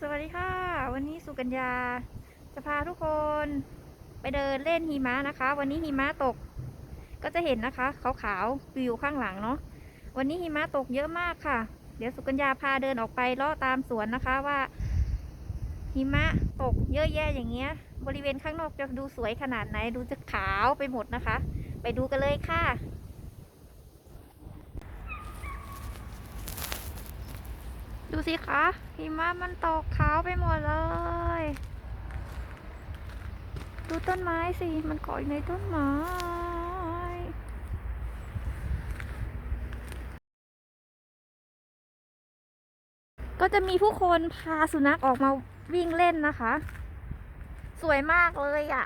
สวัสดีค่ะ วันนี้สุกัญญาจะพาทุกคนไปเดินเล่นหิมะนะคะ วันนี้หิมะตก ก็จะเห็นนะคะขาวๆวิวข้างหลังเนาะวันนี้หิมะตกเยอะมากค่ะ เดี๋ยวสุกัญญาพาเดินออกไปเลาะตามสวนนะคะว่า หิมะตกเยอะแยะอย่างเงี้ย บริเวณข้างนอกจะดูสวยขนาดไหนดูจะขาวไปหมดนะคะ ไปดูกันเลยค่ะ ดูสิคะหิมะมันตกขาวไปหมดเลย ดูต้นไม้สิ มันเกาะอยู่ในต้นไม้ก็จะมีผู้คนพาสุนัขออกมาวิ่งเล่นนะคะ สวยมากเลยอะ่ะ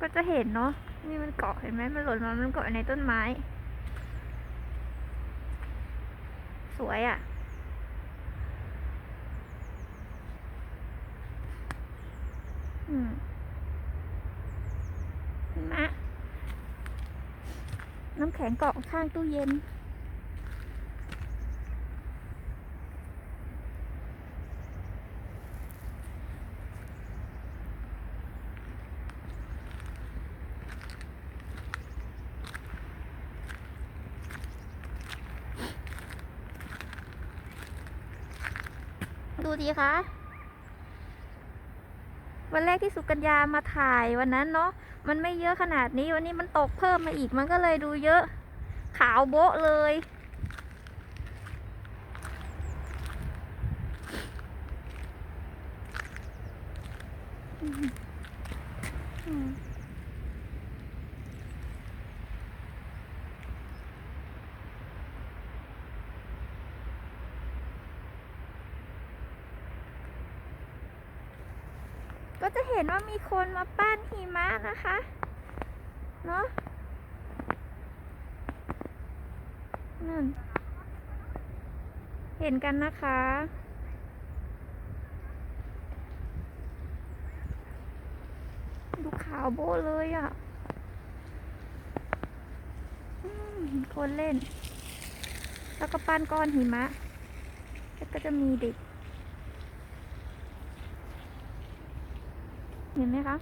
ก็จะเห็นเนาะนี่มันเกาะเห็นไหมมันหล่นมามันเกาะในต้นไม้ สวยอะ่ะ อืมนไหมน้ำแข็งเกาะข้างตู้เย็น ดูดี คะ วันแรกที่สุกัญญามาถ่ายวันนั้นเนาะมันไม่เยอะขนาดนี้วันนี้มันตกเพิ่มมาอีกมันก็เลยดูเยอะ ขาวโบ๊ะเลย อืมอืมก็จะเห็นว่ามี คนมาปั้นหิมะนะคะ เนาะนั่น เห็นกันนะคะ ดูขาวโบ้เลยอะ่ะคนเล่น แล้วก็ปั้นก้อนหิมะ แล้วก็จะมีเด็ก เห็นไหมคะ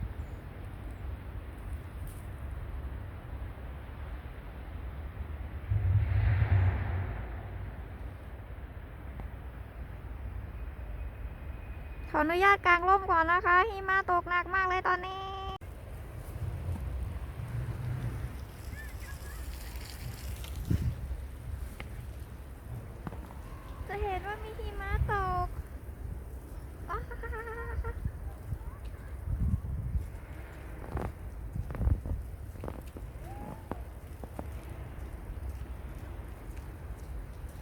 ขออนุญาตกางร่มก่อนนะคะ หิมะตกหนักมากเลยตอนนี้ จะเห็นว่ามีหิมะตกอ้าๆ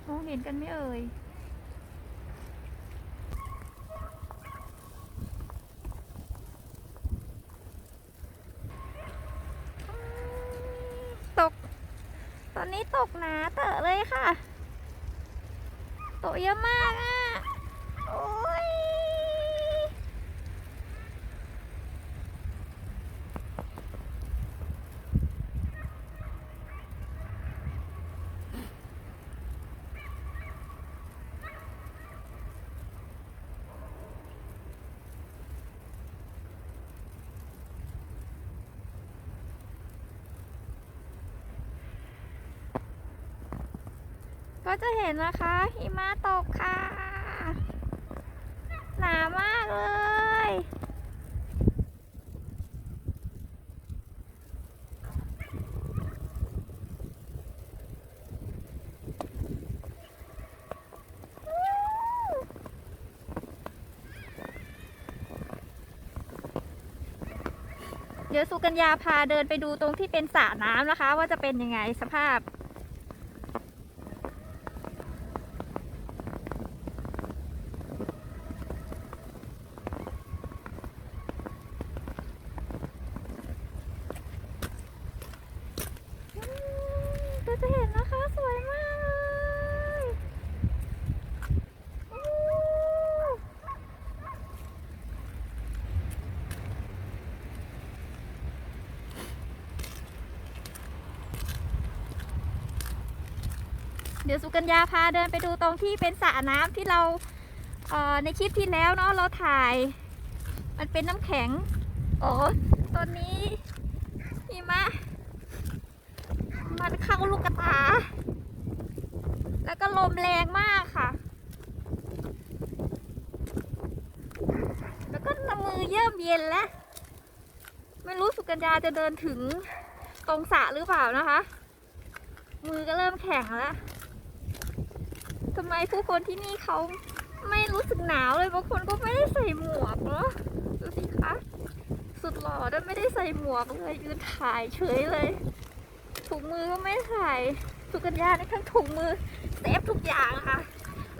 มองเห็นกันไม่เอ่ยตก ตอนนี้ตกหนาเตอะเลยค่ะ ตกเยอะมากอะ โอ้ย ก็จะเห็นนะคะหิมะตกค่ะ หนามากเลย เดี๋ยวสุกัญญาพาเดินไปดูตรงที่เป็นสระน้ำนะคะ ว่าจะเป็นยังไงสภาพ ก็จะเห็นนะคะ สวยมากเลยอู้เดี๋ยวสุกัญญาพาเดินไปดูตรงที่เป็นสระน้ำที่เราเในคลิปที่แล้วเนาะเราถ่าย มันเป็นน้ำแข็งโอ้ตอนนี้หิมะมันเข้าลูกกระตา แล้วก็ลมแรงมากค่ะ แล้วก็น้ำมือเริ่มเย็นแล้ว ไม่รู้สุกัญญาจะเดินถึงตรงสระหรือเปล่านะคะ มือก็เริ่มแข็งแล้ว ทำไมผู้คนที่นี่เขาไม่รู้สึกหนาวเลยบางคนก็ไม่ได้ใส่หมวกเนาะดูสิคะสุดหล่อด้วยไม่ได้ใส่หมวกเลยยืนถ่ายเฉยเลยถุงมือก็ไม่ใส่สุกัญญาในทั้งถุงมือเซฟทุกอย่างค่ะ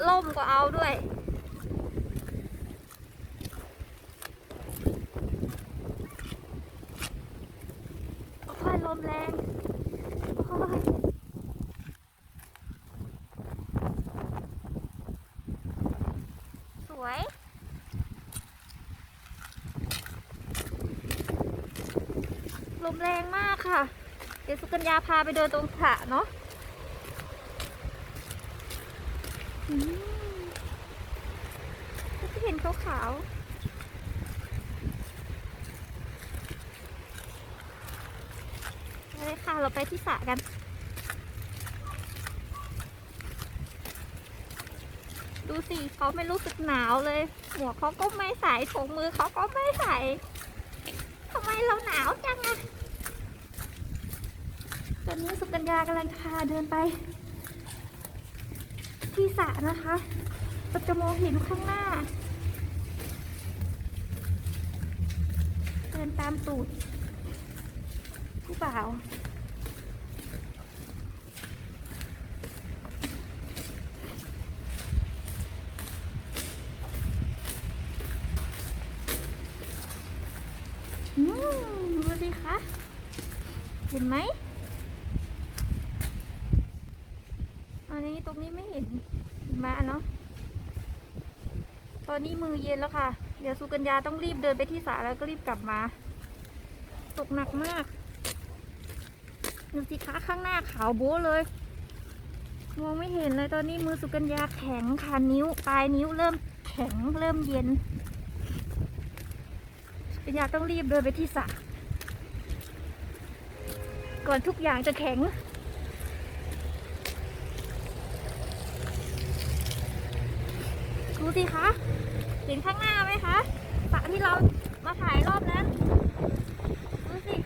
ล่มก็เอาด้วยโอ้ยลมแรงโอ้ยสวย ลมแรงมาก ค่ะ เดี๋ยวสุกัญญาพาไปเดินตรงสระเนาะอืมก็เห็นขาวๆไปเลยค่ะ เราไปที่สระกันดูสิเขาไม่รู้สึกหนาวเลย หมวกเขาก็ไม่ใส่ถุงมือเขาก็ไม่ใส่ทำไมเราหนาวจังอะ อนนี้สุกัญญากำลังพาเดินไป ที่สระนะคะเราจะมองเห็นข้างหน้า เดินตามตูดผู้บ่าวอืมดูสิคะ เห็นไหม อันนี้ตรงนี้ไม่เห็นหิมาเนาะ ต อนนี้มือเย็นแล้วค่ะ เดี๋ยวสุกัญญาต้องรีบเดินไปที่สระแล้วก็รีบกลับมา ตกหนักมากดูสิคะข้างหน้าขาวโบ้เลย มองไม่เห็นเลยตอนนี้มือสุกัญญาแข็งค่ะนิ้วปลายนิ้วเริ่มแข็งเริ่มเย็นสุกัญญาต้องรีบเดินไปที่สระก่อนทุกอย่างจะแข็งดูสิคะ ห็นข้างหน้าไหมคะสระที่เรามาถ่ายรอบนั้นดูสิ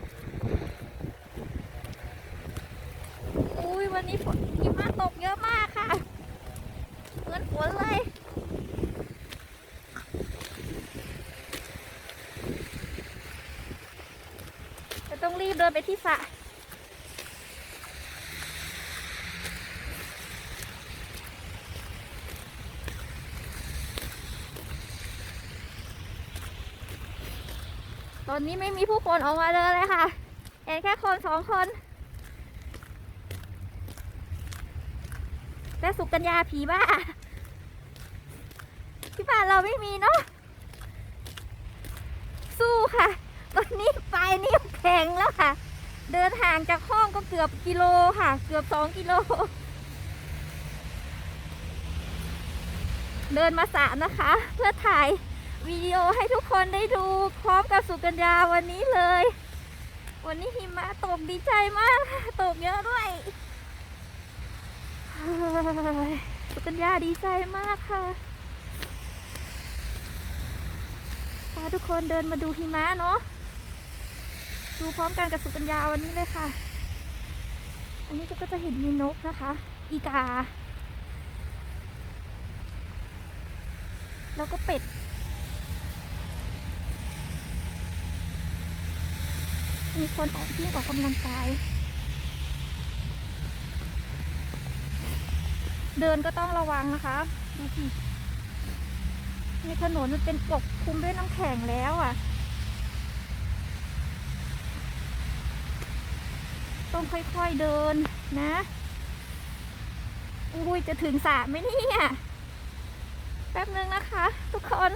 อุ้ยวันนี้ฝนหิมะตกเยอะมากค่ะ เหมือนฝนเลยจะต้องรีบเดินไปที่สระ อนนี้ไม่มีผู้คนออกมาเลยเลยค่ะเห็นแค่คนสองคนแต่สุกัญญาผีบ้าที่บ้านเราไม่มีเนาะสู้ค่ะตอนนี้ปลายนิ้วแข็งแล้วค่ะ เดินห่างจากห้องก็เกือบกิโลค่ะ เกือบสองกิโล เดินมาสระนะคะ เพื่อถ่าย วิดีโอให้ทุกคนได้ดูพร้อมกับสุกัญญาวันนี้เลย วันนี้หิมะตกดีใจมากค่ะตกเยอะด้วยเฮ้ยสุกัญญาดีใจมากค่ะพาทุกคนเดินมาดูหิมะเนาะดูพร้อมกันกับสุกัญญาวันนี้เลยค่ะ อันนี้ก็จะเห็นมีนกนะคะ อีกา แล้วก็เป็ด มีคนออกวิ่งออกกำลังกาย เดินก็ต้องระวังนะคะดูสิในถนนมันเป็นปกคลุมด้วยน้ำแข็งแล้วอะ ต้องค่อยๆเดินนะอุ้ยจะถึงสระไหมเนี่ย แป๊บนึงนะคะ ทุกคน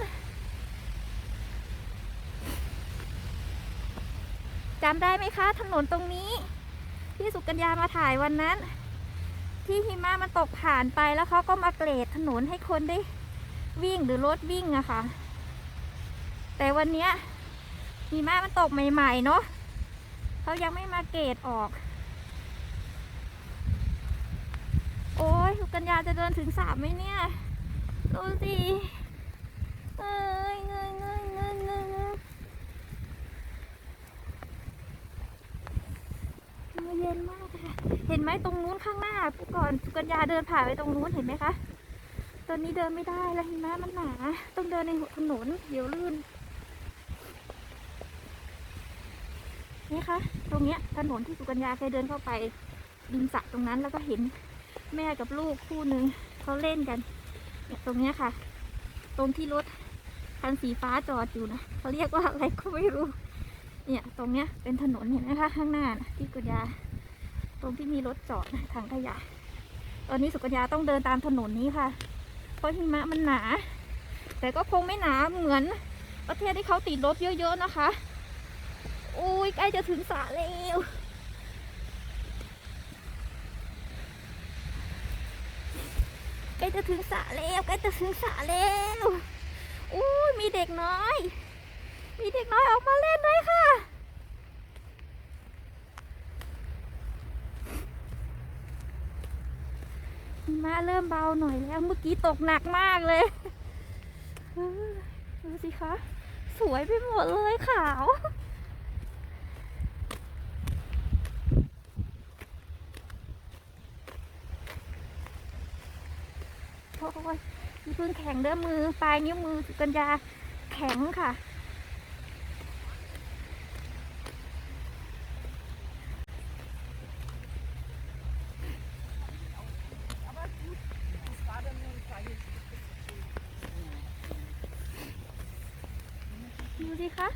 จำได้ไหมคะ ถนนตรงนี้ ที่สุกัญญามาถ่ายวันนั้น ที่หิมะมันตกผ่านไปแล้วเขาก็มาเกรดถนนให้คนได้วิ่งหรือรถวิ่งอะค่ะ แต่วันนี้หิมะมันตกใหม่ ๆ เนาะเขายังไม่มาเกตออก โอ้ยสุกัญญาจะเดินถึงสามไหมเนี่ย ดูสิเอ้ยเงยเงยเงยเงยเงยมัน เย็นมากค่ะ เห็นไหมตรงนู้นข้างหน้าก่อนกัญญาเดินผ่านไปตรงนู้นเห็นไหมคะตอนนี้เดินไม่ได้แล้วหิมะมันหนาต้องเดินในถนนเดี๋ยวลื่นนี่คะตรงเนี้ยถนนที่สุกัญญาเคยเดินเข้าไปริมสระตรงนั้นแล้วก็เห็นแม่กับลูกคู่หนึ่งเขาเล่นกันเนี่ยตรงเนี้ยค่ะ ตรงที่รถคันสีฟ้าจอดอยู่นะเขาเรียกว่าอะไรก็ไม่รู้ เนี่ยตรงเนี้ยเป็นถนนเห็นไหมคะข้างหน้านะที่สุกัญญาตรงที่มีรถจอดนะถังขยะ ตอนนี้สุกัญญาต้องเดินตามถนนนี้ค่ะ เพราะหิมะมันหนา แต่ก็คงไม่หนาเหมือนประเทศที่เขาติดรถเยอะๆนะคะอุ้ยใกล้จะถึงสระแล้วใกล้จะถึงสระแล้วใกล้จะถึงสระแล้วอุ้ยมีเด็กน้อย มีเด็กน้อยออกมาเล่นด้วยค่ะ มาเริ่มเบาหน่อยแล้ว เมื่อกี้ตกหนักมากเลยดูสิคะ สวยไปหมดเลยขาวโอ้ยมีพื้นแข็งเด้อมือ ปลายนิ้วมือสุกัญญาแข็งค่ะ ดูสิคะ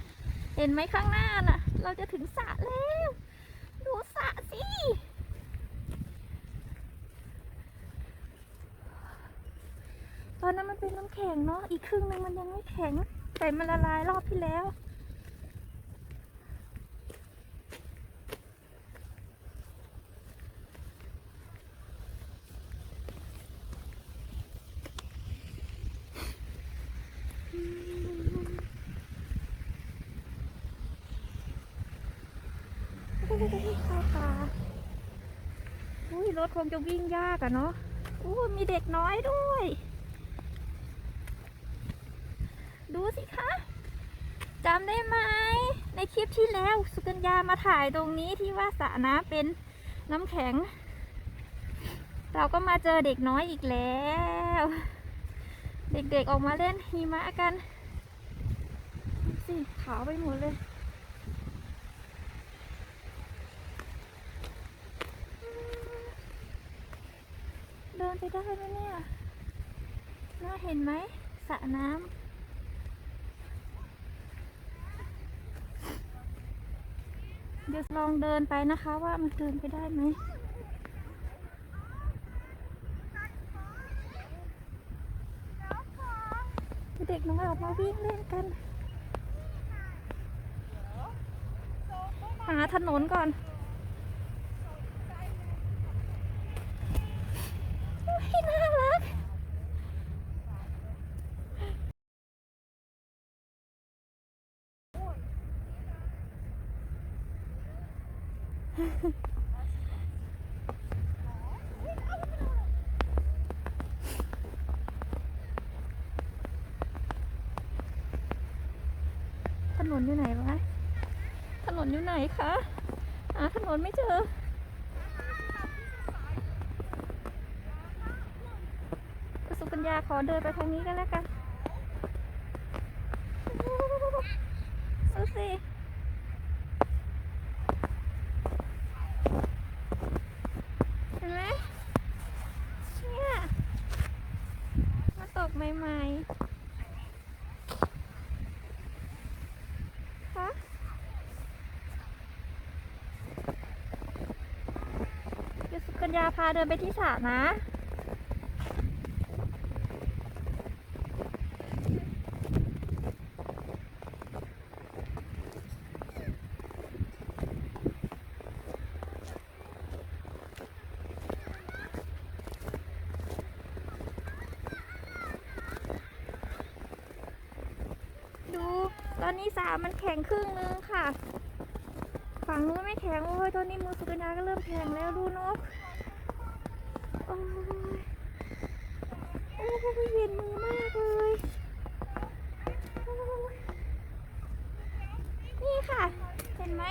เห็ นไหมข้างหน้าน่ะ เราจะถึงสระแล้ว ดูสระสิ ตอนนั้นมันเป็นน้ำแข็งเนาะ อีกครึ่งหนึงมันยังไม่แข็ง แต่มันละลายรอบที่แล้ว เข้าป่าอุ้ยร ถคงจะวิ่งยากอะเนาะอู้มีเด็กน้อยด้วย ดูสิคะจำได้ไหม ในคลิปที่แล้วสุกัญญามาถ่ายตรงนี้ที่ว่าสระน้ำเป็นน้ำแข็ง เราก็มาเจอเด็กน้อยอีกแล้ว เด็กๆออกมาเล่นหิมะกันสิขาวไปหมดเลย เดินไปได้ไหมเนี่ย น่า เห็นไหมสระน้ำเดี๋ยวลองเดินไปนะคะว่ามันเดินไปได้ไหม เด็กน้อยออกมาวิ่งเล่นกัน หาถนนก่อน โอ้ยน่ารัก ถนนอยู่ไหนวะ ถนนอยู่ไหนคะหาถนนไม่เจอ สุกัญญาขอเดินไปทางนี้กันแล้วกัน ดูสิเห็นไหมเนี่ยมาตกใหม่ๆคะเดี๋ยวสุกั ญาพาเดินไปที่สระนะเอนนี้สามันแข็งครึ่งนึงค่ะ ฝั่งนู้นไม่แข็งโอ้ยตอนนี้มือสุกัญญาก็เริ่มแข็งแล้วดูนกโอ้ยโอ้ยเย็นมือมากเลยโอ้ยนี่ค่ะ เห็นไหม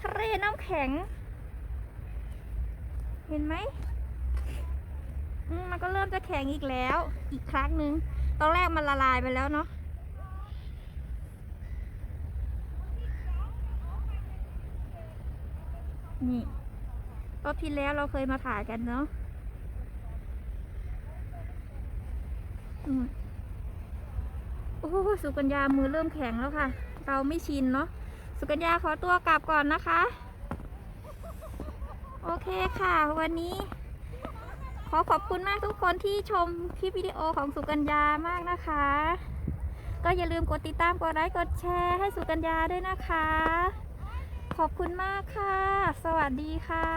ทะเลน้ำแข็ง เห็นไหมมันก็เริ่มจะแข็งอีกแล้ว อีกครั้งหนึ่งตอนแรกมันละลายไปแล้วเนาะนี่รอบที่แล้วเราเคยมาถ่ายกันเนาะอืมโอ้โหสุกัญญามือเริ่มแข็งแล้วค่ะ เราไม่ชินเนาะ สุกัญญาขอตัวกลับก่อนนะคะ โอเคค่ะ วันนี้ ขอขอบคุณมากทุกคนที่ชมคลิปวิดีโอของสุกัญญามากนะคะ ก็อย่าลืมกดติดตามกดไลค์กดแชร์ให้สุกัญญาด้วยนะคะ ขอบคุณมากค่ะ สวัสดีค่ะ